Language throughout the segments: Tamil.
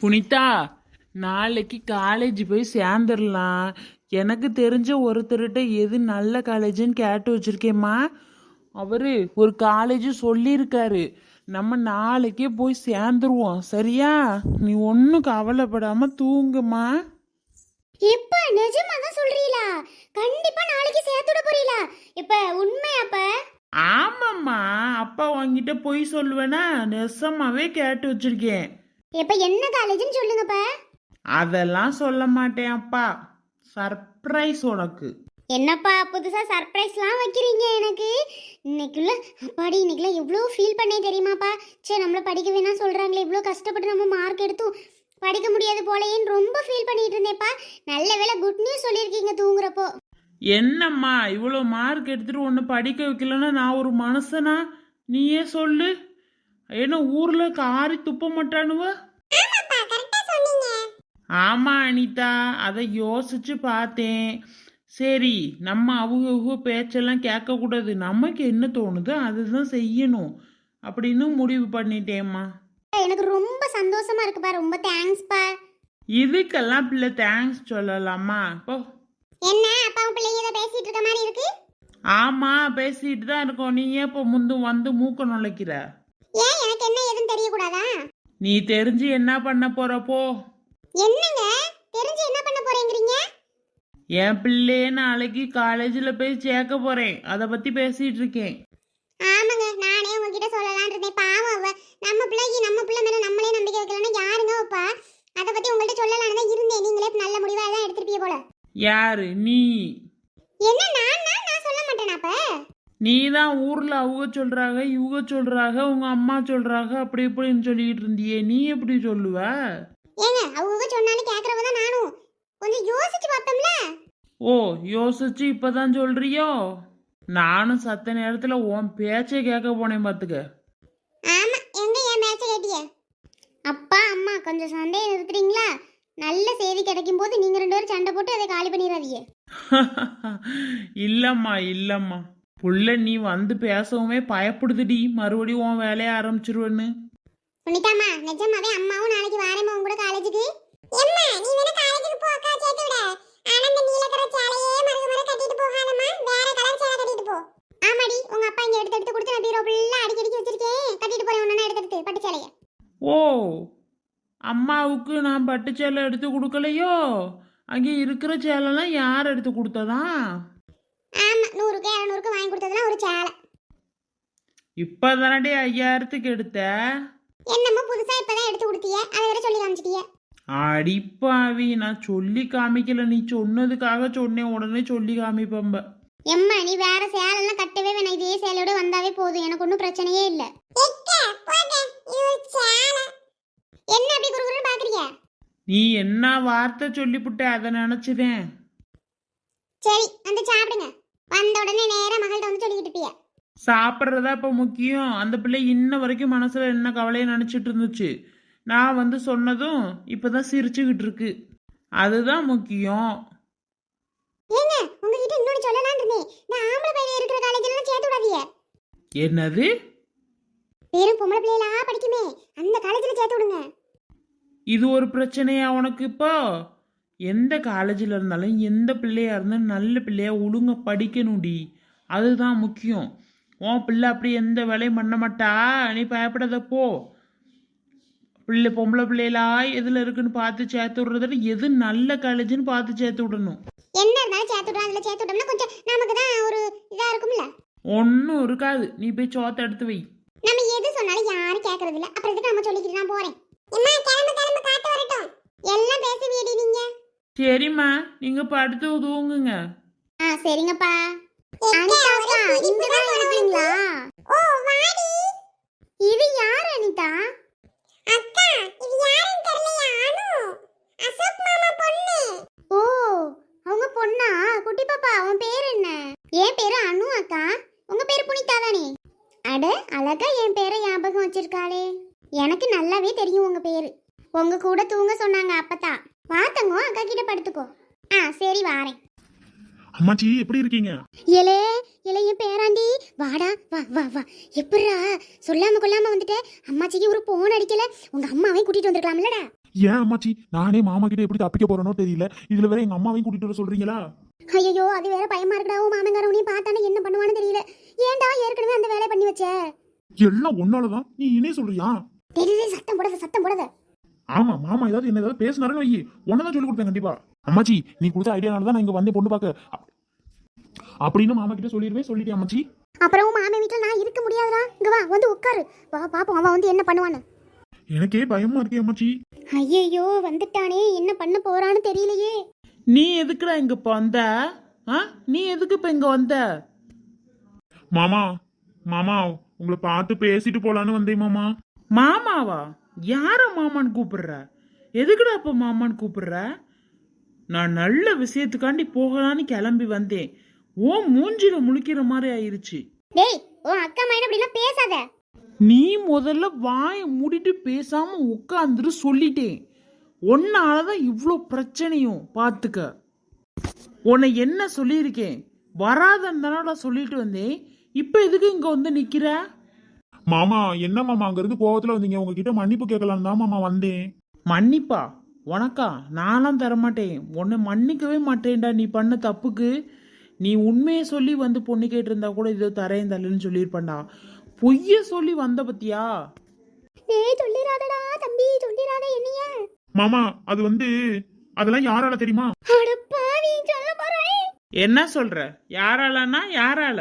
புனிதா நாளைக்கு காலேஜ் போய் சேர்ந்துடலாம் எனக்கு தெரிஞ்ச ஒருத்தர்கிட்ட எது நல்ல காலேஜுன்னு கேட்டு வச்சிருக்கேம்மா. அவரு ஒரு காலேஜ் சொல்லியிருக்காரு. நம்ம நாளைக்கே போய் சேர்ந்துருவோம். சரியா? நீ ஒன்றும் கவலைப்படாம தூங்குமா இப்ப நிஜமா தான் சொல்றீங்களா கண்டிப்பா நாளைக்கு சேர்த்துட போறீங்களா இப்ப உண்மையாப்ப ஆமாம்மா. அப்பா உன்கிட்ட போய் சொல்லுவேனா? நெசமாவே கேட்டு வச்சிருக்கேன். இப்ப என்ன காலேஜ்னு சொல்லுங்கப்பா. அதெல்லாம் சொல்ல மாட்டேன் அப்பா சர்ப்ரைஸ் உனக்கு. என்னப்பா புதுசா சர்ப்ரைஸ்லாம் வைக்கிறீங்க எனக்கு? இன்னைக்குள்ள அப்பாடி இன்னைக்குள்ள எவ்வளோ ஃபீல் பண்ணே தெரியுமாப்பா? சே நம்மள படிக்க வேணாம் சொல்றாங்களே இவ்வளோ கஷ்டப்பட்டு நம்ம மார்க் எடுத்தும் படிக்க முடியாது போலேன்னு ரொம்ப ஃபீல் பண்ணிட்டு இருந்தேன்ப்பா. நல்ல வேளை குட் நியூஸ் சொல்லியிருக்கீங்க தூங்குறப்போ. என்னம்மா இவ்வளோ மார்க் எடுத்துட்டு ஒன்று படிக்க வைக்கலன்னா நான் ஒரு மனுஷனா? நீயே சொல்லு. என்ன ஊர்ல காரி துப்ப மாட்டானுவ? ஆமா அனிதா. அதை யோசிச்சு பார்த்தேன். சரி நம்ம அவங்க அவங்க பேச்செல்லாம் கேட்கக்கூடாது. நமக்கு என்ன தோணுதோ அதுதான் செய்யணும் அப்படின்னு முடிவு பண்ணிட்டேம்மா. எனக்கு ரொம்ப சந்தோஷமா இருக்குப்பா. ரொம்ப தேங்க்ஸ்ப்பா. இதுக்கெல்லாம் பிள்ளை தேங்க்ஸ் சொல்லலாமா? இப்போ என்ன அப்பாவும் பிள்ளைங்க பேசிட்டு இருக்க மாதிரி இருக்கு? ஆமா பேசிட்டு தான் இருக்கோம். நீ ஏன் இப்போ முந்து வந்து மூக்க நுழைக்கிற? ஏன் எனக்கு என்ன ஏதுன்னு தெரியக்கூடாதா? நீ தெரிஞ்சு என்ன பண்ண போறப்போ என்னங்க? தெரிஞ்சு என்ன பண்ண போறேங்கிறீங்க? என் பிள்ளைய நாளைக்கு காலேஜில் போய் சேர்க்க போறேன். அதை பத்தி பேசிட்டு இருக்கேன். ஆமாங்க நானே உங்ககிட்ட சொல்லலாம்னு இருந்தேன். பாவம் அவ. நம்ம பிள்ளைக்கு நம்ம பிள்ளை மேல நம்மளே நம்பிக்கை வைக்கலன்னா யாருங்க வைப்பா? அதை பத்தி உங்கள்ட்ட சொல்லலாம்னு தான் இருந்தேன். நீங்களே இப்ப நல்ல முடிவா தான் எடுத்துருப்பீங்க போல. யாரு? நீ. என்ன நான் நான் நான் சொல்ல மாட்டேனா அப்ப? நீ தான் ஊர்ல அவங்க சொல்றாங்க இவங்க சொல்றாங்க உங்க அம்மா சொல்றாங்க அப்படி இப்படின்னு சொல்லிட்டு இருந்தியே. நீ எப்படி சொல்லுவ? ஏங்க அவங்க சொன்னாலும் கேக்குறவ தான் நானும். கொஞ்சம் யோசிச்சு பார்த்தோம்ல? ஓ யோசிச்சு இப்பதான் சொல்றியோ? நானும் சத்த நேரத்துல உன் பேச்சை கேட்க போனேன் பாத்துக்க. ஆமா எங்க என் மேட்ச கேட்டிய? அப்பா அம்மா கொஞ்சம் சண்டையை நிறுத்துறீங்களா? நல்ல செய்தி கிடைக்கும் போது நீங்க ரெண்டு பேரும் சண்டை போட்டு அதை காலி பண்ணிடாதீங்க. இல்லம்மா இல்லம்மா. புள்ள நீ வந்து பேசவுமே பயப்படுதுடி. மறுபடியும் உன் வேலையை ஆரம்பிச்சிருவேன்னு. புனிதாமா நிஜமாவே அம்மாவும் நாளைக்கு வாரேமா உங்க கூட காலேஜுக்கு. எம்மா நீ வேணா காலேஜுக்கு போ அக்கா சேர்த்து விட. ஆனா இந்த நீல கலர் சேலையே மறக்க மறக்க கட்டிட்டு போகாதம்மா. வேற கலர் சேலை கட்டிட்டு போ. ஆமாடி உங்க அப்பா இங்க எடுத்து எடுத்து கொடுத்து நான் பீரோ ஃபுல்லா அடிக்கி அடிக்கி வச்சிருக்கேன். கட்டிட்டு போறேன் ஒண்ணா எடுத்து எடுத்து பட்டு சேலைய. ஓ அம்மாவுக்கு நான் பட்டு சேலை எடுத்து கொடுக்கலையோ? அங்கே இருக்கிற சேலைலாம் யார் எடுத்து கொடுத்ததா? ஆமா நூறுக்கு இரநூறுக்கு வாங்கி கொடுத்ததுலாம் ஒரு சேலை. இப்போ தானடி ஐயாயிரத்துக்கு எடுத்த? என்னமோ புதுசா இப்பதான் எடுத்து கொடுத்தீங்க அதை வேற சொல்லி காமிச்சிட்டீங்க அடிப்பாவி நான் சொல்லி காமிக்கல. நீ சொன்னதுக்காக சொன்னேன். உடனே சொல்லி காமிப்பம்ப. எம்மா நீ வேற சேலைலாம் கட்டவே வேணாம். இதே சேலையோட வந்தாவே போதும். எனக்கு ஒன்றும் பிரச்சனையே இல்ல. என்ன அப்படி குறுகுறு பாக்குறீங்க நீ என்ன வார்த்தை சொல்லிப்புட்ட? அதை நினச்சிதேன். சரி வந்து சாப்பிடுங்க. வந்த உடனே நேரா மகள்கிட்ட வந்து சொல்லிக்கிட்டு இருப்பிய சாப்பிட்றதா இப்போ முக்கியம். அந்த பிள்ளை இன்ன வரைக்கும் மனசில் என்ன கவலையை நினச்சிட்டு இருந்துச்சு? நான் வந்து சொன்னதும் இப்போ தான் சிரிச்சுக்கிட்டு இருக்கு. அதுதான் முக்கியம். ஏங்க உங்ககிட்ட இன்னொன்னு சொல்லலாம்னு இருந்தேன். நான் ஆம்பளை பையன் இருக்கிற காலேஜ்ல சேர்த்து விடாதீங்க. என்னது? வெறும் பொம்பளை பிள்ளைகளா படிக்குமே. அந்த காலேஜ்ல சேர்த்து விடுங்க. இது ஒரு பிரச்சனையா உனக்கு இப்போ? எந்த காலேஜில் இருந்தாலும் எந்த பிள்ளையா இருந்தாலும் நல்ல பிள்ளையா ஒழுங்க படிக்கணும்டி. அதுதான் முக்கியம். உன் பிள்ளை அப்படி எந்த வேலையும் பண்ண மாட்டா. நீ பயப்படாத போ. பிள்ளை பொம்பளை பிள்ளைகளா எதில் இருக்குன்னு பார்த்து சேர்த்து விடுறத எது நல்ல காலேஜ்னு பார்த்து சேர்த்து விடணும். என்ன இருந்தாலும் சேர்த்து விடுறோம் அதுல சேர்த்து விட்டோம்னா கொஞ்சம் நமக்கு தான் ஒரு இருக்கும்ல. ஒன்றும் இருக்காது. நீ போய் சோத்தை எடுத்து வை. நம்ம எது சொன்னாலும் யாரும் கேட்கறது இல்ல அப்புறம் எதுக்கு நம்ம சொல்லிக்கிட்டு நான் வரட்டும். எல்லாம் பேசுவீடி நீங்க. சரிம்மா நீங்கள் படுத்து தூங்குங்க. ஆ சரிங்கப்பா. அனிதா அக்கா இங்க தான் இருக்கீங்களா ஓ வாடி. இது யார் அனிதா? அக்கா இது யாருன்னு தெரியலையா அனு. அசோக் மாமா பொண்ணு. ஓ அவங்க பொண்ணா? குட்டி பாப்பா உன் பேர் என்ன? என் பேரு அனு அக்கா. உங்க பேரு புனிதா தானே? அட அழகா என் பேரை ஞாபகம் வச்சிருக்காளே. எனக்கு நல்லாவே தெரியும் உங்க பேரு. உங்க கூட தூங்க சொன்னாங்க அப்பதான். வாத்தங்கோ அக்கா கிட்ட படுத்துக்கோ. ஆ சரி வாரேன். அம்மாச்சி எப்படி இருக்கீங்க? இலே இளைய பேராண்டி. வாடா வா வா வா. எப்படிரா சொல்லாம கொள்ளாம வந்துட்ட. அம்மாச்சிக்கு ஒரு போன் அடிக்கல. உங்க அம்மாவை கூட்டிட்டு வந்திருக்கலாம்லடா. ஏன் அம்மாச்சி? நானே மாமா கிட்ட எப்படி தப்பிக்க போறேனோ தெரியல. இதுல வேற எங்க அம்மாவையும் கூட்டிட்டு வர சொல்றீங்களா? ஐயோ அது வேற பயமா இருக்குடா. உன் மாமங்காரவனையும் பார்த்தானே என்ன பண்ணுவான்னு தெரியல. ஏன்டா ஏற்கனவே அந்த வேலையை பண்ணி வச்ச? எல்லாம் ஒன்னாலதான் நீ இனே சொல்றியா? தெரியல சத்தம் போடாத சத்தம் போடாத. ஆமா மாமா ஏதாவது என்ன ஏதாவது பேசினாருன்னு வை உன்னதான் சொல்லி கொடுப்பேன் கண்டிப்பா. அம்மாச்சி நீ கொடுத்த ஐடியானால தான் நான் இங்க வந்தேன் பொண்ணு பார்க்க. அப்- அப்படின்னு மாமா கிட்ட சொல்லிடுவேன் சொல்லிட்டேன் அம்மாச்சி. அப்புறம் மாமன் வீட்டுல நான் இருக்க முடியாதுடா. இங்க வா வந்து உட்காரு. வா பாப்போம் அவன் வந்து என்ன பண்ணுவான்னு. எனக்கே பயமா இருக்கே அம்மாச்சி. ஐயோ வந்துட்டானே. என்ன பண்ண போறான்னு தெரியலையே. நீ எதுக்குடா இங்க இப்போ வந்த? ஆ? நீ எதுக்கு இப்போ இங்க வந்த? மாமா மாமா உங்களை பார்த்து பேசிட்டு போலான்னு வந்தேன் மாமா. மாமாவா? யார மாமான்னு கூப்பிடுற? எதுக்குடா இப்போ மாமான்னு கூப்பிடுற? நான் நல்ல விஷயத்துக்காண்டி போகலான்னு கிளம்பி வந்தேன். ஓ மூஞ்சில முழிக்கிற மாதிரி ஆயிருச்சு. டேய் உன் அக்கா அப்படிலாம் பேசாத. நீ முதல்ல வாயை மூடிட்டு பேசாம உட்காந்துரு சொல்லிட்டேன். உன்னாலதான் இவ்வளோ பிரச்சனையும் பார்த்துக்க உன்னை என்ன சொல்லியிருக்கேன்? வராதன்னால சொல்லிட்டு வந்தேன். இப்போ எதுக்கு இங்க வந்து நிக்கிற? மாமா என்ன மாமா அங்க இருந்து கோவத்துல வந்தீங்க? உங்ககிட்ட மன்னிப்பு கேட்கலாம் தான் மாமா வந்தேன். மன்னிப்பா? உனக்கா? நான்லாம் தரமாட்டேன். உன்னை மன்னிக்கவே மாட்டேன்டா நீ பண்ண தப்புக்கு. நீ உண்மையை சொல்லி வந்து பொண்ணு கேட்டிருந்தா கூட இதோ தரேன் தரலன்னு சொல்லியிருப்பேன்டா. பொய்ய சொல்லி வந்த பத்தியா? டேய் சொல்லிராதடா தம்பி சொல்லிராத என்னைய. மாமா அது வந்து அதெல்லாம் யாரால தெரியுமா? அட பாவி சொல்ல போறேன் என்ன சொல்ற? யாராலன்னா யாரால?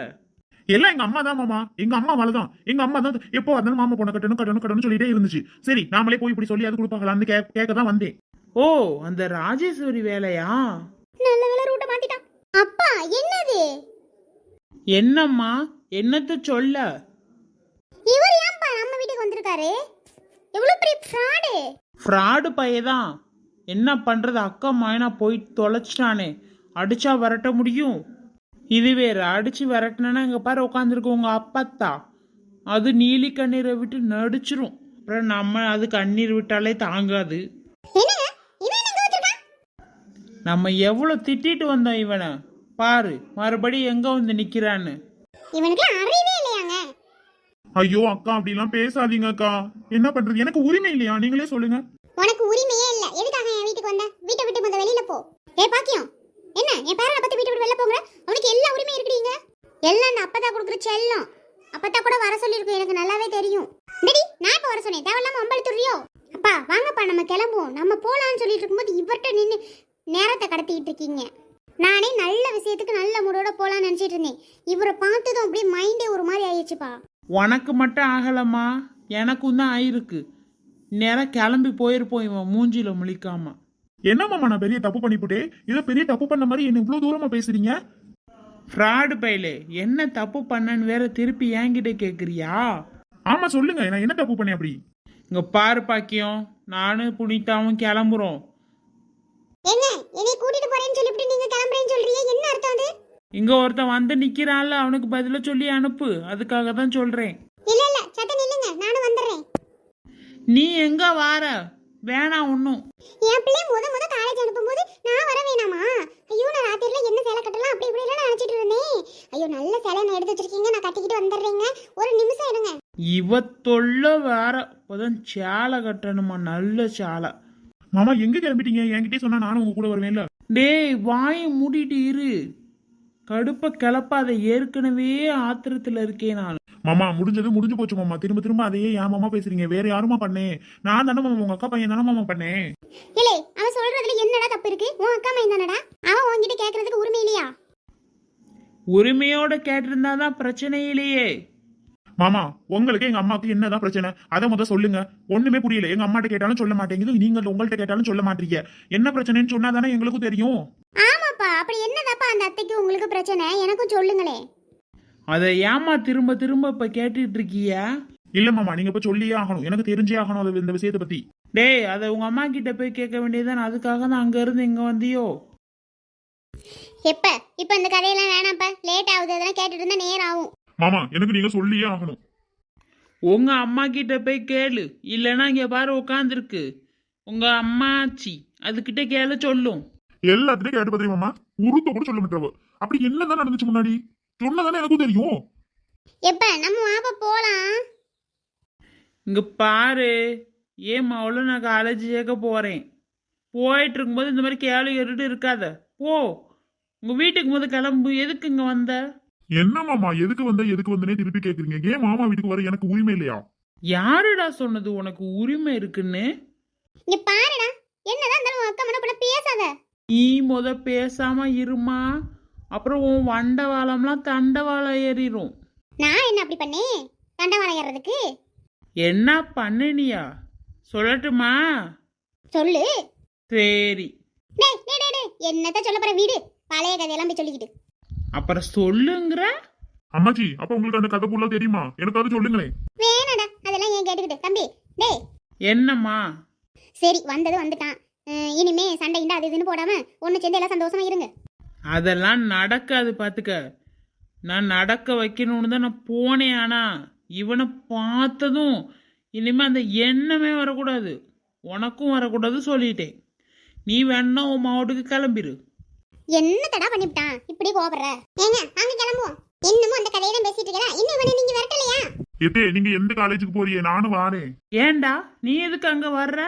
எல்லாம் எங்க அம்மா தான் மாமா. எங்க அம்மா தான் எங்க அம்மா தான் எப்போ வந்தாலும் மாமா பொண்ணை கட்டணும் கட்டணும் கட்டணும் சொல்லிட்டே இருந்துச்சு. சரி நாமளே போய் இப்படி சொல்லி அது கொடுப்பாங்களான்னு கே கேட்க தான் வந்தேன். ஓ அந்த ராஜேஸ்வரி வேலையா? நல்ல வேளை ரூட்ட மாத்திட்டான். அப்பா என்னது? என்னம்மா? என்னத்த சொல்ல? இவர் ஏன்பா நம்ம வீட்டுக்கு வந்திருக்காரு? எவ்வளவு பெரிய ஃப்ராடு ஃப்ராடு பையதான். என்ன பண்றது? அக்கா மாயனா போய் தொலைச்சிட்டானே. அடிச்சா விரட்ட முடியும். இது வேற அடிச்சு விரட்டினா இங்க பாரு உட்காந்துருக்கு உங்க அப்பத்தா. அது நீலி கண்ணீரை விட்டு நடிச்சிரும். அப்புறம் நம்ம அது கண்ணீர் விட்டாலே தாங்காது. நம்ம எவ்வளவு திட்டிட்டு வந்தோம் இவனை? பாரு மறுபடியும் எங்க வந்து நிக்கிறான்னு. இவனுக்கு அறிவே இல்லையாங்க? ஐயோ அக்கா அப்படிலாம் பேசாதீங்க அக்கா. என்ன பண்றது? எனக்கு உரிமை இல்லையா? நீங்களே சொல்லுங்க. உனக்கு உரிமையே இல்ல. எதுக்காக என் வீட்டுக்கு வந்த? வீட்டை விட்டு முதல்ல வெளியில போ. ஏ பாக்கியம். என்ன என் பேரனை பத்தி வீட்டு விட்டு வெளில போங்க அவனுக்கு எல்லா உரிமையும் இருக்குறீங்க எல்லாம் அந்த அப்பதான் கொடுக்குற செல்லம். அப்பதான் கூட வர சொல்லியிருக்கும். எனக்கு நல்லாவே தெரியும். டேடி நான் இப்ப வர சொன்னேன். தேவையில்லாம அம்பளத்துறியோ அப்பா வாங்கப்பா நம்ம கிளம்புவோம். நம்ம போலான்னு சொல்லிட்டு இருக்கும்போது இவர்கிட்ட நின்று நேரத்தை கடத்திக்கிட்டு இருக்கீங்க. நானே நல்ல விஷயத்துக்கு நல்ல மூடோட போலான்னு நினைச்சிட்டு இருந்தேன். இவரை பார்த்ததும் அப்படியே மைண்டே ஒரு மாதிரி ஆயிடுச்சுப்பா. உனக்கு மட்டும் ஆகலம்மா. எனக்கும் தான் ஆயிருக்கு. நேரம் கிளம்பி போயிருப்போம் இவன் மூஞ்சில முழிக்காம. என்ன மாமா நான் பெரிய தப்பு பண்ணிவிட்டே ஏதோ பெரிய தப்பு பண்ண மாதிரி என்ன இவ்வளவு தூரமா பேசுறீங்க? ஃப்ராடு பையலே. என்ன தப்பு பண்ணன்னு வேற திருப்பி என்கிட்ட கேக்குறியா? ஆமா சொல்லுங்க. நான் என்ன தப்பு பண்ணேன் அப்படி? இங்க பாரு பாக்கியம். நானும் புனிதாவும் கிளம்புறோம். என்ன? என்னை கூட்டிட்டு போறேன்னு சொல்லிவிட்டு நீங்க கிளம்புறேன்னு சொல்றீங்க? என்ன அர்த்தம் அது? இங்க ஒருத்தன் வந்து நிக்கிறான்ல அவனுக்கு பதில சொல்லி அனுப்பு. அதுக்காக தான் சொல்றேன். இல்ல இல்ல. சத்த நில்லுங்க. நானும் வந்துடுறேன். நீ எங்க வார? வேணாம் ஒன்றும் என் பிள்ளை முத முத காலேஜ் அனுப்பும்போது நான் வர வேணாமா? ஐயோ நான் ராத்திரில என்ன சேலை கட்டலாம்? அப்படி இப்படி எல்லாம் நினைச்சிட்டு இருந்தேன். ஐயோ நல்ல சேலை நான் எடுத்து வச்சிருக்கீங்க. நான் கட்டிக்கிட்டு வந்துடுறேங்க. ஒரு நிமிஷம் இருங்க. இவ தொல்லை வேற. இப்போதான் சேலை கட்டணுமா? நல்ல சேலை. மாமா எங்க கிளம்பிட்டீங்க? என்கிட்டயே சொன்னா நானும் உங்க கூட வருவேன்ல. டேய் வாயை மூடிட்டு இரு. கடுப்ப கிளப்பாத ஏற்கனவே ஆத்திரத்துல இருக்கேன் நான். மாமா முடிஞ்சது முடிஞ்சு போச்சு மாமா. திரும்ப திரும்ப அதையே ஏன் மாமா பேசுறீங்க? வேற யாருமா பண்ணேன் நான் தானே மாமா உங்க அக்கா பையன் தானே மாமா பண்ணேன் இல்லே அவன் சொல்றதுல என்னடா தப்பு இருக்கு? உன் அக்கா மைன் தானடா? அவன் உன்கிட்ட கேக்குறதுக்கு உரிமை இல்லையா? உரிமையோட கேட்டிருந்தாதான் பிரச்சனை இல்லையே. மாமா உங்களுக்கு எங்க அம்மாவுக்கு என்னதான் பிரச்சனை? அதை முத சொல்லுங்க. ஒண்ணுமே புரியல. எங்க அம்மாட்ட கேட்டாலும் சொல்ல மாட்டேங்குது. நீங்க உங்கள்ட்ட கேட்டாலும் சொல்ல மாட்டீங்க. என்ன பிரச்சனைன்னு சொன்னா தானே எங்களுக்கும் தெரியும்? ஆமாப்பா. அப்படி என்னதாப்பா அந்த அத்தைக்கு உங்களுக்கு பிரச்சனை? எனக்கும் சொல்லுங்களே அதை ஏமா திரும்ப திரும்ப இப்ப கேட்டுட்டு இருக்கிய இல்ல மாமா நீங்க இப்ப சொல்லியே ஆகணும். எனக்கு தெரிஞ்சே ஆகணும் அது இந்த விஷயத்தை பத்தி. டேய் அதை உங்க அம்மா கிட்ட போய் கேட்க வேண்டியதுதானே அதுக்காக தான் அங்க இருந்து இங்க வந்தியோ? எப்ப? இப்ப இந்த கதையெல்லாம் வேணாம்ப்பா. லேட் ஆகுது. அதெல்லாம் கேட்டுட்டு இருந்தா நேரம் ஆகும். மாமா எனக்கு நீங்க சொல்லியே ஆகணும். உங்க அம்மா கிட்ட போய் கேளு. இல்லைன்னா இங்க பாரு உட்காந்துருக்கு உங்க அம்மாச்சி அதுகிட்ட கேளு சொல்லும். எல்லாத்துலயும் கேட்டு பத்திரி மாமா? உருத்த கூட சொல்ல மாட்டவ அப்படி என்னதான் நடந்துச்சு முன்னாடி? சொன்னதானே எனக்கும் தெரியும். எப்ப? நம்ம வாப்ப போலாம். இங்க பாரு. ஏன் மவளை நான் காலேஜ் சேர்க்க போகிறேன் போயிட்டு இருக்கும்போது இந்த மாதிரி கேள்வி கேட்டுட்டு இருக்காத. போ. உங்கள் வீட்டுக்கு போது கிளம்பு. எதுக்கு இங்கே வந்த? என்ன மாமா? எதுக்கு வந்த? எதுக்கு வந்தனே திருப்பி கேக்குறீங்க. ஏன் மாமா வீட்டுக்கு வர எனக்கு உரிமை இல்லையா? யாருடா சொன்னது? உனக்கு உரிமை இருக்குன்னு. இங்க பாருடா. என்னதான் இருந்தாலும் உன் அக்கா மன பண்ண பேசாத. நீ முத பேசாம இருமா. அப்புறம் உன் வண்டவாளம்லாம் தண்டவாளம் ஏறிடும் நான் என்ன அப்படி பண்ணேன் தண்டவாளம் ஏறதுக்கு என்ன பண்ணினியா? சொல்லட்டுமா? சொல்லு. சரி. டேய் டேய் டேய், டேய் என்னத்த சொல்ல போற வீடு? பழைய கதையெல்லாம் போய் சொல்லிக்கிட்டு. அப்புறம் சொல்லுங்கிற. அம்மாச்சி அப்ப உங்களுக்கு அந்த கதை புள்ள தெரியுமா? எனக்கு அது சொல்லுங்களேன். வேணாடா அதெல்லாம் ஏன் கேட்டுக்கிட்டு? தம்பி டேய். என்னம்மா? சரி வந்தது வந்துட்டான். அஹ், இனிமே சண்டை கிண்டை அது இதுன்னு போடாம ஒண்ணு சேர்ந்து எல்லாம் சந்தோஷமா இருங்க. அதெல்லாம் நடக்காது பார்த்துக்க நான் நடக்க வைக்கணும்னு தான் நான் போனேன் ஆனா இவனை பார்த்ததும் இனிமே அந்த எண்ணமே வரக்கூடாது. உனக்கும் வரக்கூடாது சொல்லிட்டேன். நீ வேணா உன் மாவட்டுக்கு கிளம்பிரு. என்ன தடா பண்ணிவிட்டான்? இப்படி கோபப்படுற ஏங்க வாங்க கிளம்புவோம். இன்னமும் அந்த கதையை தான் பேசிட்டு இருக்கா இன்னும் இவனை நீங்க விரட்டலையா? எத்தே நீங்க எந்த காலேஜுக்கு போறியே நானும் வாரேன். ஏன்டா? நீ எதுக்கு அங்க வர்ற?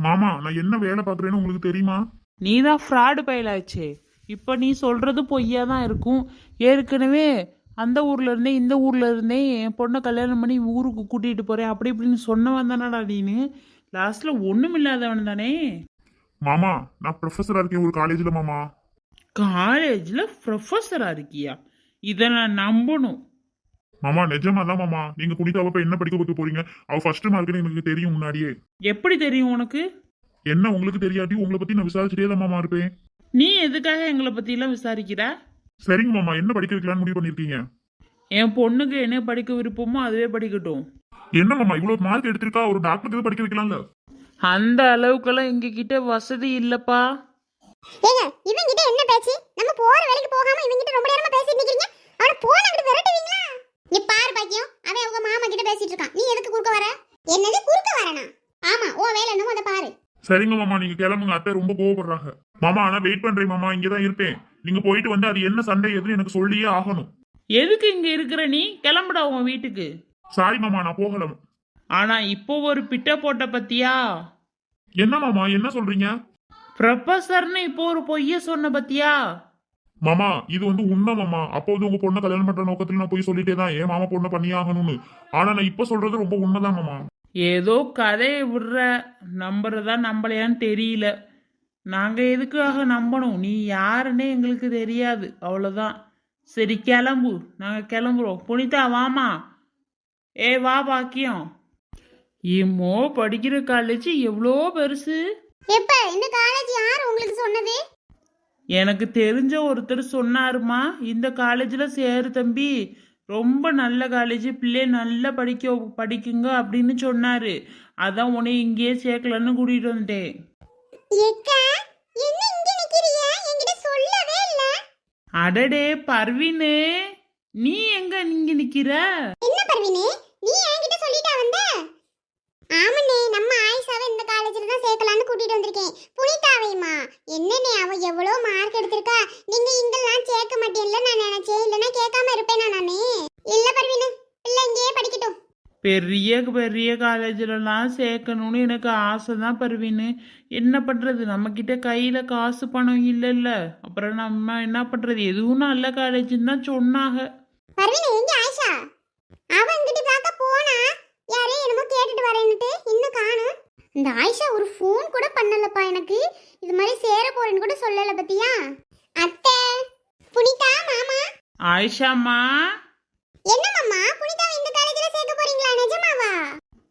மாமா நான் என்ன வேலை பாக்குறேன்னு உங்களுக்கு தெரியுமா? நீ தான் ஃப்ராடு பயலாச்சே இப்போ நீ சொல்றது பொய்யா தான் இருக்கும். ஏற்கனவே அந்த ஊர்ல இருந்தே இந்த ஊர்ல இருந்தே என் பொண்ணை கல்யாணம் பண்ணி ஊருக்கு கூட்டிட்டு போறேன். அப்படி இப்படின்னு சொன்னவன் தானடா நீனு. லாஸ்ட்ல ஒண்ணும் இல்லாதவன் தானே. மாமா நான் ப்ரொஃபஸரா இருக்கேன். ஒரு காலேஜ்ல மாமா. காலேஜ்ல ப்ரொஃபஸரா இருக்கியா? இதை நான் நம்பணும். மாமா நிஜமா தான் மாமா. நீங்க புனிதாவை போய் என்ன படிக்க வைக்க போறீங்க? அவ ஃபர்ஸ்ட் மார்க்னு எனக்கு தெரியும் முன்னாடியே. எப்படி தெரியும் உனக்கு? என்ன உங்களுக்கு தெரியாட்டி உங்களை பத்தி நான் விசாரிச்சுட்டே தான் மாமா இருப்பேன். நீ எதுக்காக எங்களை பத்தியெல்லாம் விசாரிக்கிற? சரிங்க மாமா என்ன படிக்க வைக்கலாம்னு முடிவு பண்ணிருக்கீங்க என் பொண்ணுக்கு என்ன படிக்க விருப்பமோ அதுவே படிக்கட்டும். என்ன மாமா இவ்வளவு மார்க் எடுத்திருக்கா? ஒரு டாக்டருக்கு படிக்க வைக்கலாம்ல? அந்த அளவுக்கெல்லாம் எங்க கிட்ட வசதி இல்லப்பா. ஏங்க இவன் கிட்ட என்ன பேச்சு? நம்ம போற வேலைக்கு போகாம இவன் கிட்ட ரொம்ப நேரமா பேசிட்டு நிக்கிறீங்க? அவன போன கிட்ட விரட்டுவீங்களா? நீ பாரு பாக்கியம் அவன் அவங்க மாமா கிட்ட பேசிட்டு இருக்கான். நீ எதுக்கு குறுக்க வர? என்னது குறுக்க வரனா? ஆமா ஓ வேலை என்னமோ அதை பாரு. சரிங்க மாமா நீங்க கிளம்புங்க. அத்தை ரொம்ப கோவப்படுறாங்க. மாமா ஆனா வெயிட் பண்றேன் மாமா இங்கதான் இருப்பேன் நீங்க போயிட்டு வந்து அது என்ன சண்டை எதுன்னு எனக்கு சொல்லியே ஆகணும். எதுக்கு இங்க இருக்கிற நீ? கிளம்புடா உன் வீட்டுக்கு. சாரி மாமா நான் போகல. ஆனா இப்போ ஒரு பிட்ட போட்ட பத்தியா? என்ன மாமா என்ன சொல்றீங்க? ப்ரொஃபஸர்னு இப்போ ஒரு பொய்ய சொன்ன பத்தியா? மாமா இது வந்து உண்மை மாமா. அப்போ வந்து உங்க பொண்ணை கல்யாணம் பண்ற நோக்கத்துல நான் போய் சொல்லிட்டே தான் ஏன் மாமா பொண்ணை பண்ணியே ஆகணும்னு. ஆனா நான் இப்ப சொல்றது ரொம்ப உண்மைதான் மாமா. ஏதோ கதையை விடுற நம்புறதா நம்பலையான்னு தெரியல. நாங்க எதுக்காக நம்பணும்? நீ யாருன்னே எங்களுக்கு தெரியாது. அவ்வளோதான் சரி கிளம்பு. நாங்க கிளம்புறோம். புனிதா வாமா ஏ வா பாக்கியம். இம்மோ படிக்கிற காலேஜ் எவ்வளோ பெருசு? எப்ப? இந்த காலேஜ் யார் உங்களுக்கு சொன்னது? எனக்கு தெரிஞ்ச ஒருத்தர் சொன்னாருமா இந்த காலேஜில் சேரு தம்பி. ரொம்ப நல்ல காலேஜ் பிள்ளைய நல்லா படிக்க படிக்குங்க அப்படின்னு சொன்னாரு. அதான் உன்னை இங்கேயே சேர்க்கலன்னு கூட்டிகிட்டு வந்துட்டேன் ஏக்கா என்ன இங்க நிக்கிறீங்க என்கிட்ட சொல்லவே இல்ல அடடே பர்வீனு நீ எங்க நீங்க நிக்கிற? என்ன பர்வீனே நீ என்கிட்ட சொல்லிட்டா வந்த? ஆமண்ணே நம்ம ஆயிஷாவை இந்த காலேஜ்ல தான் சேர்க்கலாம்னு கூட்டிட்டு வந்திருக்கேன். புனிதாவையுமா? என்னண்ணே அவ எவ்வளோ மார்க் எடுத்திருக்கா? நீங்க இங்கெல்லாம் சேர்க்க மாட்டேன்ல நான் நினைச்சேன். இல்லைன்னா கேட்காம இருப்பேனா நானே? இல்ல பர்வீனு பிள்ளை இங்கேயே படிக்கட்டும். பெரிய பெரிய காலேஜ்லலாம் சேர்க்கணும்னு எனக்கு ஆசை தான் பர்வீனு. என்ன பண்றது? நம்ம கிட்ட கையில காசு பணம் இல்லைல்ல. அப்புறம் நம்ம என்ன பண்றது? எதுவும் நல்ல காலேஜ்னு தான் சொன்னாங்க. பர்வீனு எங்க ஆயிஷா? அவ இங்கிட்டு பார்க்க போனா யாரே என்னமோ கேட்டுட்டு வரேன்னுட்டு இன்னும் காணும். இந்த ஆயிஷா ஒரு ஃபோன் கூட பண்ணலப்பா எனக்கு. இது மாதிரி சேர போறேன்னு கூட சொல்லல பத்தியா? அத்தை புனிதா மாமா? ஆயிஷாம்மா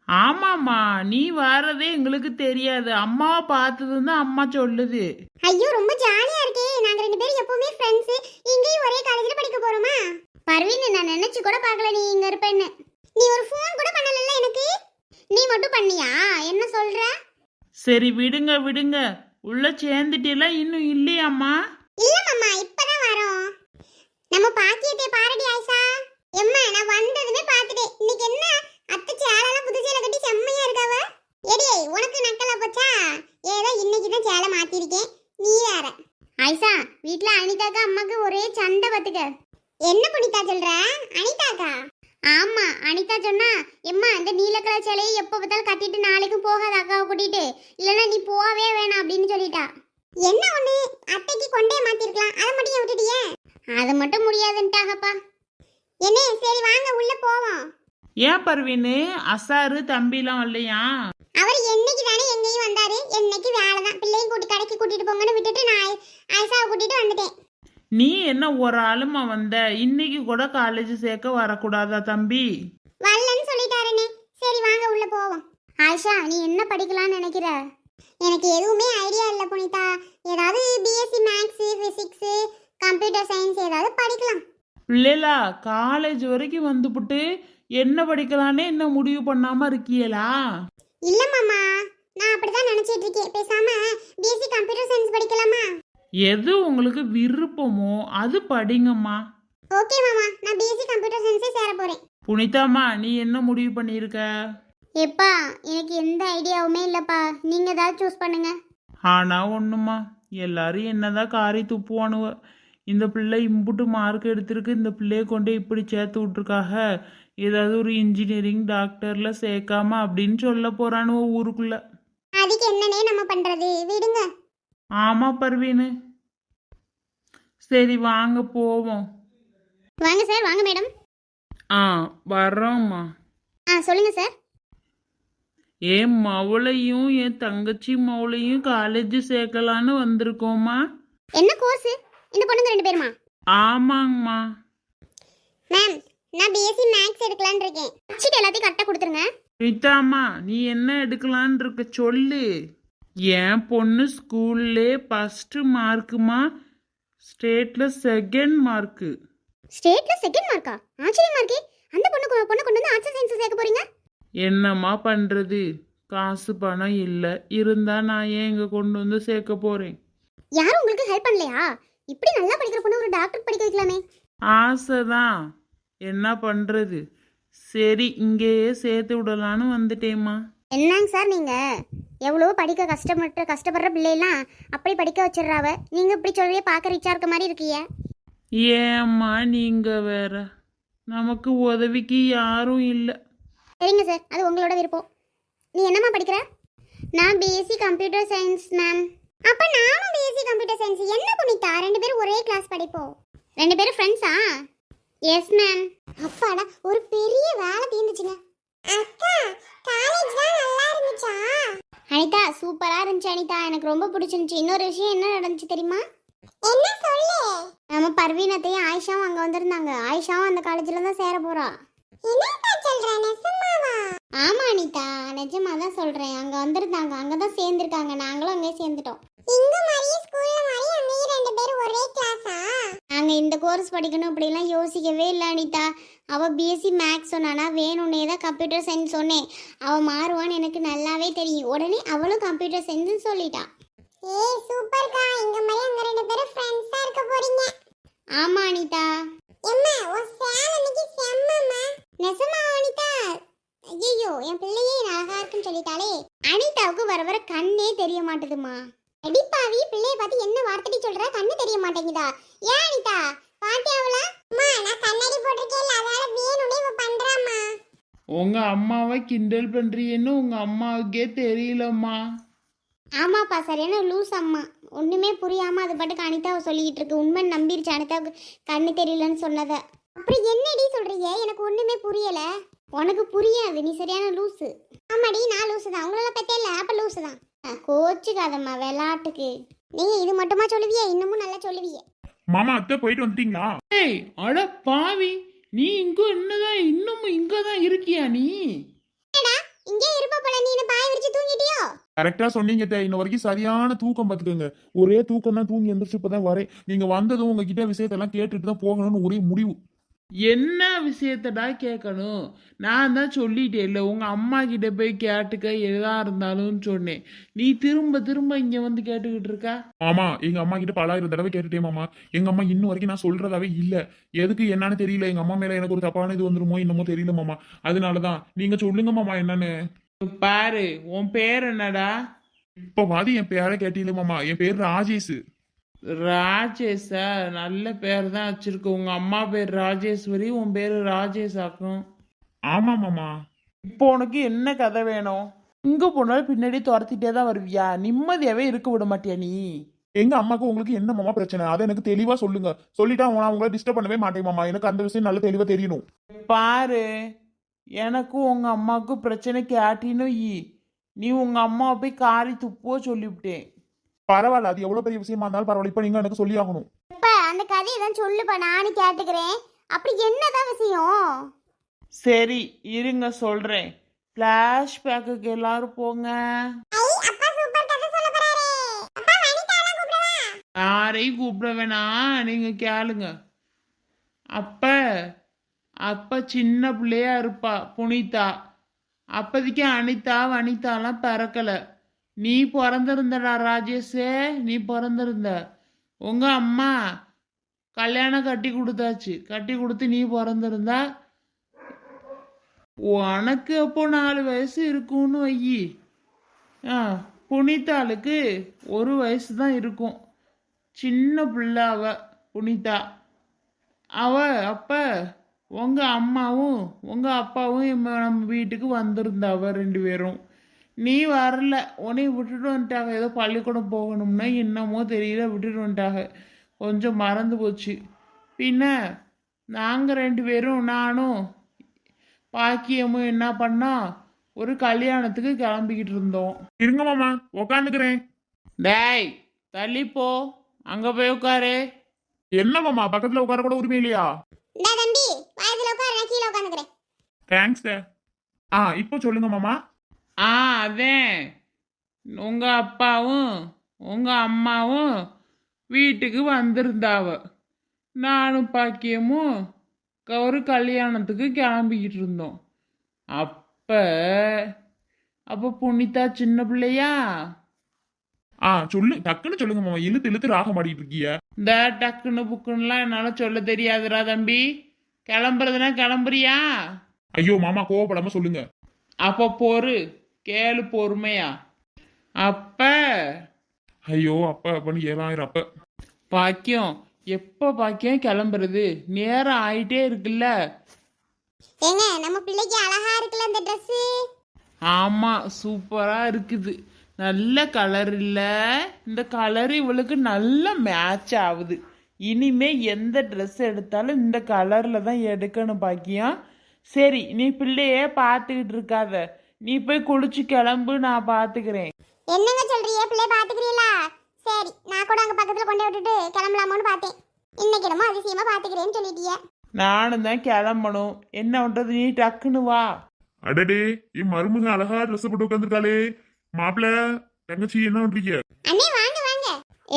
ஆமாம்மா நீ வர்றதே எங்களுக்கு தெரியாது. அம்மாவை பார்த்ததும் தான் அம்மா சொல்லுது. ஐயோ ரொம்ப ஜாலியா இருக்கே. நாங்க ரெண்டு பேரும் எப்பவுமே ஃப்ரெண்ட்ஸ் இங்கேயும் ஒரே காலேஜ்ல படிக்க போறோமா? பர்வீன் நான் நினைச்சு கூட பார்க்கல நீ இங்க இருப்பேன்னு. நீ ஒரு ஃபோன் கூட பண்ணலல்ல எனக்கு? நீ மட்டும் பண்ணியா? என்ன சொல்ற? சரி விடுங்க விடுங்க. உள்ள சேர்ந்துட்டீங்களா? இன்னும் இல்லையாம்மா? இல்ல மாமா இப்பதான் வரோம். நம்ம பாக்கியத்தை பாரடி ஆயிஷா. எம்மா நான் வந்ததுமே பார்த்துட்டேன். இன்னைக்கு என்ன? அத்தை சேலெல்லாம் புது சேலை கட்டி செம்மையா இருக்காவ. எடியே உனக்கு நக்கலா போச்சா? ஏதோ இன்னைக்கு தான் சேலை மாத்திருக்கேன். நீ வேற. ஐசா வீட்ல அனிதாக்கா அம்மாக்கு ஒரே சண்டை பார்த்துக்க என்ன புனிதா சொல்ற? அனிதாக்கா? ஆமா அனிதா சொன்னா எம்மா இந்த நீல சேலையை எப்போ பார்த்தாலும் கட்டிட்டு நாளைக்கும் போகாத அக்காவை கூட்டிட்டு. இல்லைன்னா நீ போகவே வேணாம் அப்படின்னு சொல்லிட்டா. என்ன ஒண்ணு? அத்தைக்கு கொண்டே மாத்திருக்கலாம். அதை மட்டும் ஏன் விட்டுட்டியே? அது மட்டும் முடியாதுன்ட்டாகப்பா என்ன சரி வாங்க உள்ள போவோம். ஏன் பர்வீனு? அசாரு தம்பிலாம் வரலையா அவர் என்னைக்கு தானே எங்கேயும் வந்தாரு. என்னைக்கு வேலை தான். பிள்ளையும் கூட்டி கடைக்கு கூட்டிட்டு போங்கன்னு விட்டுட்டு நான் ஐசாவை கூட்டிட்டு வந்துட்டேன். நீ என்ன ஒரு ஆளுமா வந்த? இன்னைக்கு கூட காலேஜ் சேர்க்க வரக்கூடாதா தம்பி? வரலன்னு சொல்லிட்டாருனே. சரி வாங்க உள்ள போவோம். ஆயிஷா நீ என்ன படிக்கலாம்னு நினைக்கிற? எனக்கு எதுவுமே ஐடியா இல்லை புனிதா. ஏதாவது BSc maths physics computer science ஏதாவது படிக்கலாம். பிள்ளைலா காலேஜ் வரைக்கும் வந்துப்புட்டு என்ன படிக்கலான்னு என்ன முடிவு பண்ணாம இருக்கியலா? இல்ல மாமா நான் அப்படிதான் நினைச்சிட்டு இருக்கேன். பேசாம பிஎஸ்சி கம்ப்யூட்டர் சயின்ஸ் படிக்கலாமா? எது உங்களுக்கு விருப்பமோ அது படிங்கம்மா. ஓகே மாமா நான் பிஎஸ்சி கம்ப்யூட்டர் சயின்ஸே சேர போறேன். புனிதாம்மா நீ என்ன முடிவு பண்ணியிருக்க? எப்பா எனக்கு எந்த ஐடியாவுமே இல்லப்பா. நீங்க ஏதாவது சூஸ் பண்ணுங்க. ஆனா ஒண்ணுமா எல்லாரும் என்னதான் காரி துப்புவானுவ. இந்த பிள்ளை இம்புட்டு மார்க் எடுத்திருக்கு இந்த பிள்ளைய கொண்டு இப்படி சேர்த்து விட்ருக்காக ஏதாவது ஒரு இன்ஜினியரிங் டாக்டர்ல சேர்க்காம அப்படின்னு சொல்ல போறானுவ ஊருக்குள்ள. அதுக்கு என்னனே நம்ம பண்றது? விடுங்க. ஆமா பர்வீனு. சரி வாங்க போவோம். வாங்க சார் வாங்க மேடம் ஆ வர்றோம்மா. ஆ சொல்லுங்க சார் என் மவளையும் என் தங்கச்சி மவளையும் காலேஜ் சேர்க்கலான்னு வந்திருக்கோம்மா. என்ன கோர்ஸ் இந்த பொண்ணுங்க ரெண்டு பேருமா? ஆமாங்கம்மா. மேம் நான் பிஎஸ்சி மேக்ஸ் எடுக்கலாம்னு இருக்கேன். சீட் எல்லாத்தையும் கரெக்டாக கொடுத்துருங்க. ரீதாம்மா நீ என்ன எடுக்கலான் இருக்க சொல்லு. என் பொண்ணு ஸ்கூல்லே ஃபஸ்ட்டு மார்க்குமா ஸ்டேட்டில் செகண்ட் மார்க்கு ஸ்டேட்ல செகண்ட் மார்க்கா ஆச்சரியமா இருக்கே. அந்த பொண்ணு பொண்ணை கொண்டு வந்து ஆர்ட்ஸ் சயின்ஸ் சேர்க்க போறீங்க? என்னம்மா பண்ணுறது காசு பணம் இல்லை. இருந்தால் நான் ஏன் இங்கே கொண்டு வந்து சேர்க்க போகிறேன் யாரும் உங்களுக்கு ஹெல்ப் பண்ணலையா? இப்படி நல்லா படிக்கிற பொண்ணு ஒரு டாக்டர் படிக்க வைக்கலாமே. ஆசை தான். என்ன பண்ணுறது சரி இங்கேயே சேர்த்து விடலான்னு வந்துட்டேம்மா. என்னங்க சார் நீங்க? எவ்வளோ படிக்க கஷ்டப்பட்டு கஷ்டப்படுற பிள்ளைலாம் அப்படி படிக்க வச்சிடுறாவ நீங்க இப்படி சொல்லியே பார்க்க ரிச்சா இருக்க மாதிரி இருக்கீங்க. ஏம்மா நீங்கள் வேற. நமக்கு உதவிக்கு யாரும் இல்லை. சரிங்க சார் அது உங்களோட விருப்பம். நீ என்னம்மா படிக்கிற? நான் பிஎஸ்சி கம்ப்யூட்டர் சயின்ஸ் மேம் அப்ப நானும் பிஎஸ்சி கம்ப்யூட்டர் சயின்ஸ் என்ன புனிதா? ரெண்டு பேரும் ஒரே கிளாஸ் படிப்போம். ரெண்டு பேரும் ஃப்ரெண்ட்ஸா எஸ் மேம் அப்பாடா ஒரு பெரிய வேலை தீர்ந்துச்சுங்க அக்கா காலேஜ் தான் நல்லா இருந்துச்சா? அனிதா சூப்பரா இருந்துச்சு அனிதா. எனக்கு ரொம்ப பிடிச்சிருந்துச்சு. இன்னொரு விஷயம் என்ன நடந்துச்சு தெரியுமா? என்ன சொல்லு? நம்ம பர்வீனத்தையும் ஆயிஷாவும் அங்க வந்திருந்தாங்க. ஆயிஷாவும் அந்த காலேஜ்ல தான் சேர போறா. என்னப்பா சொல்ற? நெசமாவா? ஆமா அனிதா. நிஜமா தான் சொல்றேன். அங்க வந்திருந்தாங்க. அங்க தான் சேர்ந்திருக்காங்க. நாங்களும் அங்கே சேர்ந்துட்டோம். இங்க மாதிரியே ஸ்கூல்ல மாதிரி அங்கேயும் ரெண்டு பேரும் ஒரே கிளாஸா நாங்க இந்த கோர்ஸ் படிக்கணும் இப்படிலாம் யோசிக்கவே இல்லை அனிதா. அவ பிஎஸ்சி மேக்ஸ் சொன்னானா வேணும்னே தான் கம்ப்யூட்டர் சயின்ஸ் சொன்னேன். அவ மாறுவான்னு எனக்கு நல்லாவே தெரியும். உடனே அவளும் கம்ப்யூட்டர் சயின்ஸ் சொல்லிட்டா. ஏய் சூப்பர்க்கா இங்க மாதிரி அங்க ரெண்டு பேரும் ஃப்ரெண்ட்ஸா இருக்க போறீங்க. ஆமா அனிதா. எம்மா உன் சேலை இன்னைக்கு செம்மம்மா. நெசமா அனிதா. ஐயோ என் பிள்ளையே அழகா இருக்குன்னு சொல்லிட்டாலே அனிதாவுக்கு வர வர கண்ணே தெரிய மாட்டுதுமா அடிப்பாவி பிள்ளைய பார்த்து என்ன வார்த்தைடி சொல்ற? கண்ணு தெரிய மாட்டேங்குதா? ஏன் அனிதா? பாட்டியாவல அம்மா நான் கண்ணாடி போட்டிருக்கேன்ல அதனால வேணும்னே இவ பண்றாம்மா. உங்கள் அம்மாவை கிண்டல் பண்ணுறியன்னு உங்கள் அம்மாவுக்கே தெரியலம்மா. ஆமாப்பா சரியான லூஸ் அம்மா. ஒண்ணுமே புரியாம அது பாட்டுக்கு அனிதாவை சொல்லிக்கிட்டு இருக்கு. உண்மை நம்பிருச்சு அனிதாவுக்கு கண்ணு தெரியலன்னு சொன்னதை. அப்புறம் என்னடி சொல்றீங்க? எனக்கு ஒண்ணுமே புரியல. உனக்கு புரியாது. நீ சரியான லூசு ஆமாடி நான் லூசு தான். உங்களால இல்ல அப்ப லூசு தான். கோச்சுக்காதம்மா விளையாட்டுக்கு. நீங்க இது மட்டுமா சொல்லுவியே? இன்னமும் நல்லா சொல்லுவியே. மாமா அத்தை போயிட்டு வந்துட்டீங்களா? ஏய் அட பாவி நீ இங்க என்னதான் இன்னமும் இங்கே தான் இருக்கியா நீ? என்னடா இங்கே இருப்ப போல நீ என்ன பாய் விரிச்சு தூங்கிட்டியோ? கரெக்டா சொன்னீங்க அத்தை. இன்ன வரைக்கும் சரியான தூக்கம் பார்த்துக்கோங்க. ஒரே தூக்கம் தான் தூங்கி எந்திரிச்சு இப்பதான் வரேன். நீங்க வந்ததும் உங்ககிட்ட விஷயத்தெல்லாம் கேட்டுட்டு தான் போகணும்னு ஒரே முடிவு. என்ன விஷயத்தடா கேட்கணும் நான் தான் சொல்லிட்டேன்ல உங்க அம்மா கிட்ட போய் கேட்டுக்க எதா இருந்தாலும் சொன்னேன். நீ திரும்ப திரும்ப இங்க வந்து கேட்டுக்கிட்டு இருக்கா? மாமா எங்க அம்மா கிட்ட பலாயிரம் தடவை கேட்டுட்டே மாமா. எங்க அம்மா இன்னும் வரைக்கும் நான் சொல்றதாவே இல்ல. எதுக்கு என்னன்னு தெரியல. எங்க அம்மா மேல எனக்கு ஒரு தப்பான இது வந்துருமோ என்னமோ தெரியல மாமா. அதனாலதான் நீங்க சொல்லுங்க மாமா என்னன்னு. பாரு உன் பேர் என்னடா? இப்ப வாதி என் பேரை கேட்டீங்களே மாமா. என் பேர் ராஜேஷ். ராஜேஷா நல்ல பேர் தான் வச்சிருக்கு. உங்க அம்மா பேர் ராஜேஸ்வரி உன் பேர் ராஜேஷ் ஆக்கும். ஆமா மாமா. இப்போ உனக்கு என்ன கதை வேணும்? இங்க போனாலும் பின்னாடி துரத்திட்டே தான் வருவியா? நிம்மதியாவே இருக்க விட மாட்டியா நீ? எங்க அம்மாக்கு உங்களுக்கு என்ன மாமா பிரச்சனை? அதை எனக்கு தெளிவா சொல்லுங்க. சொல்லிட்டா நான் உங்களை டிஸ்டர்ப் பண்ணவே மாட்டேன் மாமா. எனக்கு அந்த விஷயம் நல்ல தெளிவா தெரியணும். பாரு எனக்கும் உங்க அம்மாவுக்கும் பிரச்சனை கேட்டின்னு நீ உங்க அம்மாவை போய் காரி துப்போ சொல்லிவிட்டேன். பரவாயில்ல அது எவ்வளவு பெரிய விஷயமா இருந்தாலும் பரவாயில்ல. இப்ப நீங்க எனக்கு சொல்லி ஆகணும் இப்ப அந்த கதையை தான் சொல்லுப்பா நானும் கேட்டுக்கிறேன். அப்படி என்னதான் விஷயம்? சரி இருங்க சொல்றேன். பேக்குக்கு எல்லாரும் போங்க. யாரையும் கூப்பிட வேணாம் நீங்க கேளுங்க. அப்ப அப்ப சின்ன பிள்ளையா இருப்பா புனிதா. அப்போதைக்கு அனிதா வனிதாலாம் பிறக்கல. நீ பிறந்திருந்தடா ராஜேஷே நீ பிறந்திருந்த. உங்க அம்மா கல்யாணம் கட்டி கொடுத்தாச்சு. கட்டி கொடுத்து நீ பிறந்திருந்தா உனக்கு அப்போ நாலு வயசு இருக்கும்னு வையி. ஆ புனிதாளுக்கு ஒரு வயசு தான் இருக்கும். சின்ன பிள்ளை அவ புனிதா. அவ அப்ப உங்க அம்மாவும் உங்க அப்பாவும் நம்ம வீட்டுக்கு வந்திருந்தாவ ரெண்டு பேரும். நீ வரல. உன்னைய விட்டுட்டு வந்துட்டாங்க. ஏதோ பள்ளிக்கூடம் போகணும்னா என்னமோ தெரியல. விட்டுட்டு வந்துட்டாங்க. கொஞ்சம் மறந்து போச்சு. பின்ன நாங்கள் ரெண்டு பேரும் நானும் பாக்கியமும் என்ன பண்ணோம் ஒரு கல்யாணத்துக்கு கிளம்பிக்கிட்டு இருந்தோம். இருங்க மாமா உக்காந்துக்கிறேன். டேய் தள்ளி போ. அங்க போய் உட்காரு என்ன மாமா பக்கத்துல உட்கார கூட உரிமை இல்லையா? தம்பி வயதுல உட்காரு. நான் கீழே உட்காந்துக்கிறேன். தேங்க்ஸ் ஆ இப்போ சொல்லுங்க மாமா. ஆ அதேன் உங்க அப்பாவும் உங்க அம்மாவும் வீட்டுக்கு வந்திருந்தாவ. நானும் பாக்கியமும் ஒரு கல்யாணத்துக்கு கிளம்பிக்கிட்டு இருந்தோம். அப்ப அப்ப புனிதா சின்ன பிள்ளையா? ஆ சொல்லு. டக்குன்னு சொல்லுங்க மாமா. இழுத்து இழுத்து ராகம் ஆடிட்டு இருக்கீங்க இந்த டக்குன்னு புக்குன்னுலாம் என்னால சொல்ல தெரியாதுடா தம்பி. கிளம்புறதுனா கிளம்புறியா? ஐயோ மாமா கோவப்படாம சொல்லுங்க. அப்ப பொறு கேளு பொறுமையா. அப்ப. ஐயோ அப்ப அப்பன்னு ஏழாயிரம் அப்ப. பாக்கியம். எப்ப பாக்கியம் கிளம்புறது? நேரம் ஆயிட்டே இருக்குல்ல. ஏங்க நம்ம பிள்ளைக்கு அழகா இருக்குல்ல அந்த Dress? ஆமா சூப்பரா இருக்குது. நல்ல கலர் இல்ல. இந்த கலர் இவளுக்கு நல்ல மேட்ச் ஆகுது. இனிமே எந்த ட்ரெஸ் எடுத்தாலும் இந்த கலர்ல தான் எடுக்கணும் பாக்கியம். சரி நீ பிள்ளையே பார்த்துக்கிட்டு இருக்காத. நீ போய் குளிச்சு கிளம்பு நான் பார்த்துக்கிறேன் என்னங்க சொல்றீங்க? பிள்ளை பாத்துக்கிறீங்களா? சரி நான் கூட அங்க பக்கத்துல கொண்டு விட்டுட்டு கிளம்பலாமோன்னு பார்த்தேன். இன்னைக்கு என்னமோ அதிசயமா பாத்துக்கிறேன்னு சொல்லிட்டீங்க. நானும் தான் கிளம்பணும். என்ன பண்றது? நீ டக்குன்னு வா. அடடே என் மருமக அழகா ட்ரெஸ் போட்டு உட்காந்துருக்காளே மாப்பிள்ள தங்கச்சி என்ன பண்றீங்க? அண்ணே வாங்க வாங்க.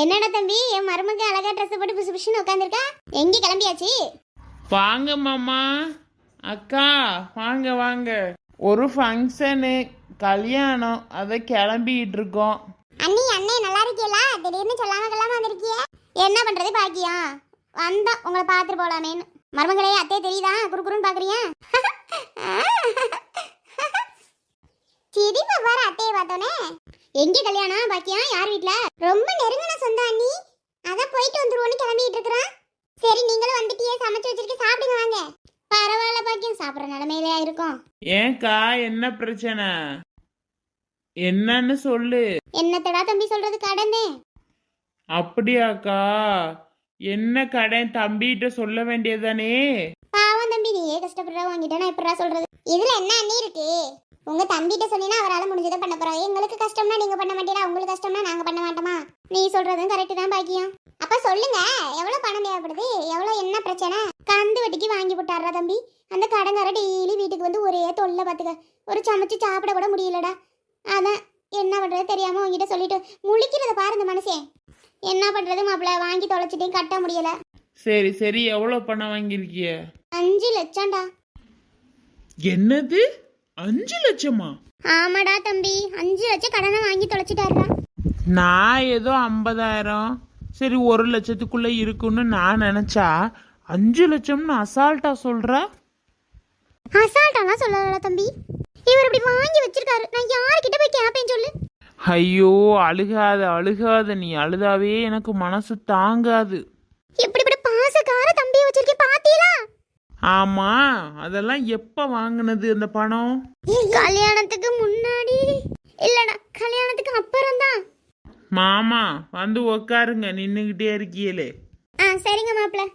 என்னடா தம்பி என் மருமக அழகா Dress போட்டு பிசு பிசுன்னு உட்காந்துருக்கா எங்க கிளம்பியாச்சு? வாங்க மாமா. அக்கா வாங்க வாங்க. ஒரு ஃபங்க்ஷனு கல்யாணம் அதை கிளம்பிக்கிட்டு இருக்கோம் அண்ணி அண்ணே நல்லா இருக்கீங்களா? திடீர்னு சொல்லாம கல்லாம வந்திருக்கிய. என்ன பண்றது பாக்கியம் வந்தா உங்களை பார்த்துட்டு போலாமேன்னு. மருமகளே அத்தே தெரியுதா? குறுகுறுன்னு பாக்குறியா சிரிப்பா பாரு அத்தையை பார்த்தோன்னே. எங்க கல்யாணம் பாக்கியம் யார் வீட்ல? ரொம்ப நெருங்கின சொந்த அண்ணி. அதான் போயிட்டு வந்துருவோன்னு கிளம்பிட்டு இருக்கிறான் சரி நீங்களும் வந்துட்டியே சமைச்சு வச்சிருக்க சாப்பிடுங்க வாங்க. பரவாயில்ல பாக்கியம். சாப்பிட்ற நிலமையிலயா இருக்கும்? ஏன்க்கா என்ன பிரச்சனை? என்னன்னு சொல்லு. என்னத்தடா தம்பி சொல்றது? கடந்தே அப்படியாக்கா என்ன கடை தம்பிகிட்ட சொல்ல வேண்டியதானே பாவம் தம்பி நீயே கஷ்டப்படுற? வாங்கிட்டா நான் எப்படா சொல்றது? இதுல என்ன அண்ணி இருக்கு? உங்க தம்பிட்ட சொன்னீங்கன்னா அவரால் முடிஞ்சதை பண்ண போறாரு எங்களுக்கு கஷ்டம்னா நீங்க பண்ண மாட்டீங்களா? உங்களுக்கு கஷ்டம்னா நாங்க பண்ண மாட்டோமா? நீ சொல்றதும் கரெக்ட் தான் பாக்கியம். அப்ப சொல்லுங்க எவ்வளவு பணம் தேவைப்படுது? எவ்வளவு என்ன பிரச்சனை? கந்து வட்டிக்கு வாங்கி போட்டாரா தம்பி. அந்த கடங்கார டெய்லி வீட்டுக்கு வந்து ஒரே தொல்லை பாத்துக்க. ஒரு சமைச்சு சாப்பிட கூட முடியலடா. அதான் என்ன பண்றது தெரியாம உங்ககிட்ட சொல்லிட்டு முழிக்கிறத பாரு இந்த மனுஷன் என்ன பண்றது மாப்பிள்ள வாங்கி தொலைச்சிட்டையும் கட்ட முடியல. சரி சரி எவ்வளோ பணம் வாங்கியிருக்கிய? அஞ்சு லட்சம்டா. என்னது? அஞ்சு லட்சமா? ஆமாடா தம்பி அஞ்சு லட்சம் கடனை வாங்கி தொலைச்சிட்டாருடா நான் ஏதோ ஐம்பதாயிரம். சரி ஒரு லட்சத்துக்குள்ள இருக்குன்னு நான் நினைச்சா அஞ்சு லட்சம்னு அசால்ட்டா சொல்ற? அசால்ட்டாலாம் சொல்லல தம்பி. இவர் இப்படி வாங்கி வச்சிருக்காரு. நான் யார்கிட்ட போய் கேட்பேன் சொல்லு. ஐயோ அழுகாத அழுகாத. நீ அழுதாவே எனக்கு மனசு தாங்காது. எப்படி இப்படி பாசக்கார தம்பியை வச்சிருக்கேன் பாத்தீங்களா? ஆமா அதெல்லாம் எப்ப வாங்கினது அந்த பணம்? கல்யாணத்துக்கு முன்னாடி. இல்லடா கல்யாணத்துக்கு அப்புறம் தான் மாமா வந்து உக்காருங்க நின்னுகிட்டே இருக்கியலே. ஆ சரிங்க மாப்பிள்ள.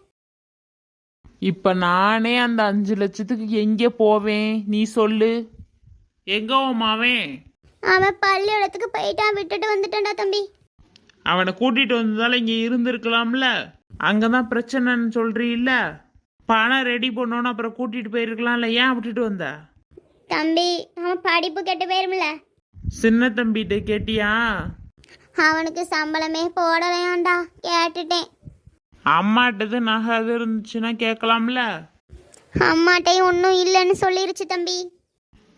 இப்ப நானே அந்த அஞ்சு லட்சத்துக்கு எங்க போவேன்? நீ சொல்லு. எங்க உன் மாவன் அவன் பள்ளியோடத்துக்கு போயிட்டான் விட்டுட்டு வந்துட்டான்டா தம்பி. அவனை கூட்டிட்டு வந்ததால இங்க இருந்திருக்கலாம்ல. அங்கதான் பிரச்சனைன்னு சொல்றீல்ல. பணம் ரெடி பண்ணோன்னு அப்புறம் கூட்டிட்டு போயிருக்கலாம்ல. ஏன் விட்டுட்டு வந்த? தம்பி அவன் படிப்பு கெட்டு போயிரும்ல. சின்ன தம்பிகிட்ட கேட்டியா? அவனுக்கு சம்பளமே போடலையாண்டா கேட்டுட்டேன். அம்மாட்டது நகை அது இருந்துச்சுன்னா கேட்கலாம்ல? அம்மாட்டையும் ஒன்றும் இல்லைன்னு சொல்லிருச்சு தம்பி.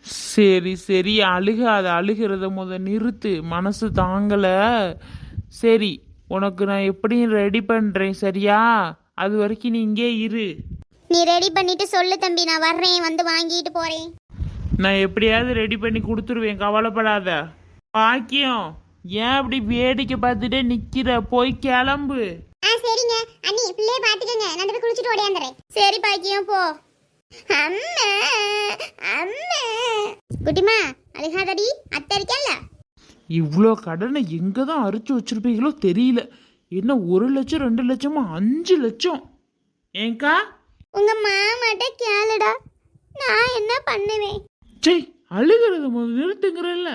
சரி சரி. அழுகாத அழுகிறத முத நிறுத்து. மனசு தாங்கல. சரி உனக்கு நான் எப்படியும் ரெடி பண்றேன் சரியா? அது வரைக்கும் நீ இங்கே இரு. நீ ரெடி பண்ணிட்டு சொல்லு தம்பி. நான் வர்றேன் வந்து வாங்கிட்டு போறேன். நான் எப்படியாவது ரெடி பண்ணி கொடுத்துருவேன் கவலைப்படாத. பாக்கியம். ஏன் அப்படி வேடிக்கை பார்த்துட்டே நிக்கிற? போய் கிளம்பு. ஆ சரிங்க. அண்ணி பிள்ளைய பாத்துக்கங்க நான் போய் குளிச்சுட்டு ஓடியாந்துறேன். சரி பாக்கியம் போ. அம்மா அம்மா. குட்டிமா அழுகாதடி. அத்தை இருக்கேன்ல இவ்வளோ கடனை எங்கே தான் அரிச்சு வச்சிருப்பீங்களோ தெரியல. என்ன ஒரு லட்சம் ரெண்டு லட்சமா அஞ்சு லட்சம்? ஏங்கா? உங்க மாமாட்ட கேளுடா. நான் என்ன பண்ணுவேன்? சே அழுகிறத முதல்ல நிறுத்துங்கிறல்ல.